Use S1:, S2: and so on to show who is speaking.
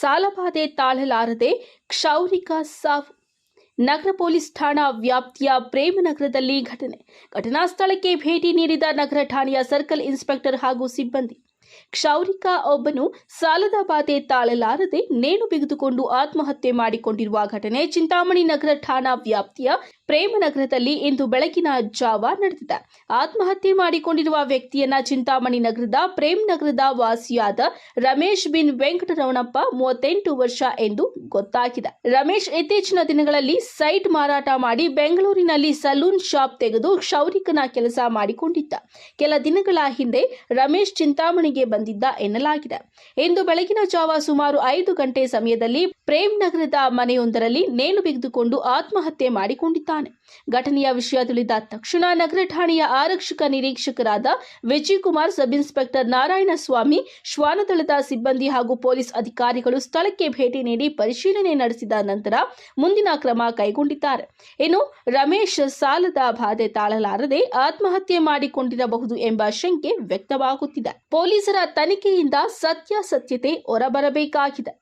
S1: ಸಾಲಬಾಧೆ ತಾಳಲಾರದೆ ಕ್ಷೌರಿಕ ಸಾವು. ನಗರ ಪೊಲೀಸ್ ಠಾಣಾ ವ್ಯಾಪ್ತಿಯ ಪ್ರೇಮನಗರದಲ್ಲಿ ಘಟನೆ. ಘಟನಾ ಸ್ಥಳಕ್ಕೆ ಭೇಟಿ ನೀಡಿದ ನಗರ ಠಾಣೆಯ ಸರ್ಕಲ್ ಇನ್ಸ್ಪೆಕ್ಟರ್ ಹಾಗೂ ಸಿಬ್ಬಂದಿ. ಕ್ಷೌರಿಕ ಒಬ್ಬನು ಸಾಲದ ಬಾಧೆ ತಾಳಲಾರದೆ ನೇಣು ಬಿಗಿದುಕೊಂಡು ಆತ್ಮಹತ್ಯೆ ಮಾಡಿಕೊಂಡಿರುವ ಘಟನೆ ಚಿಂತಾಮಣಿ ನಗರ ಠಾಣಾ ವ್ಯಾಪ್ತಿಯ ಪ್ರೇಮನಗರದಲ್ಲಿ ಇಂದು ಬೆಳಗಿನ ಜಾವ ನಡೆದಿದೆ. ಆತ್ಮಹತ್ಯೆ ಮಾಡಿಕೊಂಡಿರುವ ವ್ಯಕ್ತಿಯನ್ನ ಚಿಂತಾಮಣಿ ನಗರದ ಪ್ರೇಮ್ ನಗರದ ವಾಸಿಯಾದ ರಮೇಶ್ ಬಿನ್ ವೆಂಕಟರವಣಪ್ಪ ಮೂವತ್ತೆಂಟು ವರ್ಷ ಎಂದು ಗೊತ್ತಾಗಿದೆ. ರಮೇಶ್ ಇತ್ತೀಚಿನ ದಿನಗಳಲ್ಲಿ ಸೈಟ್ ಮಾರಾಟ ಮಾಡಿ ಬೆಂಗಳೂರಿನಲ್ಲಿ ಸಲೂನ್ ಶಾಪ್ ತೆಗೆದು ಕ್ಷೌರಿಕನ ಕೆಲಸ ಮಾಡಿಕೊಂಡಿದ್ದ. ಕೆಲ ದಿನಗಳ ಹಿಂದೆ ರಮೇಶ್ ಚಿಂತಾಮಣಿಗೆ ಬಂದಿದ್ದ ಎನ್ನಲಾಗಿದೆ. ಇಂದು ಬೆಳಗಿನ ಜಾವ ಸುಮಾರು ಐದು ಗಂಟೆ ಸಮಯದಲ್ಲಿ ಪ್ರೇಮ್ ನಗರದ ಮನೆಯೊಂದರಲ್ಲಿ ನೇಣು ಬಿಗಿದುಕೊಂಡು ಆತ್ಮಹತ್ಯೆ ಮಾಡಿಕೊಂಡಿದ್ದಾನೆ. ಘಟನೆಯ ವಿಷಯ ತಿಳಿದ ತಕ್ಷಣ ನಗರ ಠಾಣೆಯ ಆರಕ್ಷಕ ನಿರೀಕ್ಷಕರಾದ ವಿಜಯ್ ಕುಮಾರ್ ಸಬ್ ಇನ್ಸ್ಪೆಕ್ಟರ್ ನಾರಾಯಣಸ್ವಾಮಿ, ಶ್ವಾನದಳದ ಸಿಬ್ಬಂದಿ ಹಾಗೂ ಪೊಲೀಸ್ ಅಧಿಕಾರಿಗಳು ಸ್ಥಳಕ್ಕೆ ಭೇಟಿ ನೀಡಿ ಪರಿಶೀಲನೆ ನಡೆಸಿದ ನಂತರ ಮುಂದಿನ ಕ್ರಮ ಕೈಗೊಂಡಿದ್ದಾರೆ. ಇನ್ನು ರಮೇಶ್ ಸಾಲದ ಬಾಧೆ ತಾಳಲಾರದೆ ಆತ್ಮಹತ್ಯೆ ಮಾಡಿಕೊಂಡಿರಬಹುದು ಎಂಬ ಶಂಕೆ ವ್ಯಕ್ತವಾಗುತ್ತಿದೆ. ಪೊಲೀಸರ ತನಿಖೆಯಿಂದ ಸತ್ಯಾಸತ್ಯತೆ ಹೊರಬರಬೇಕಾಗಿದೆ.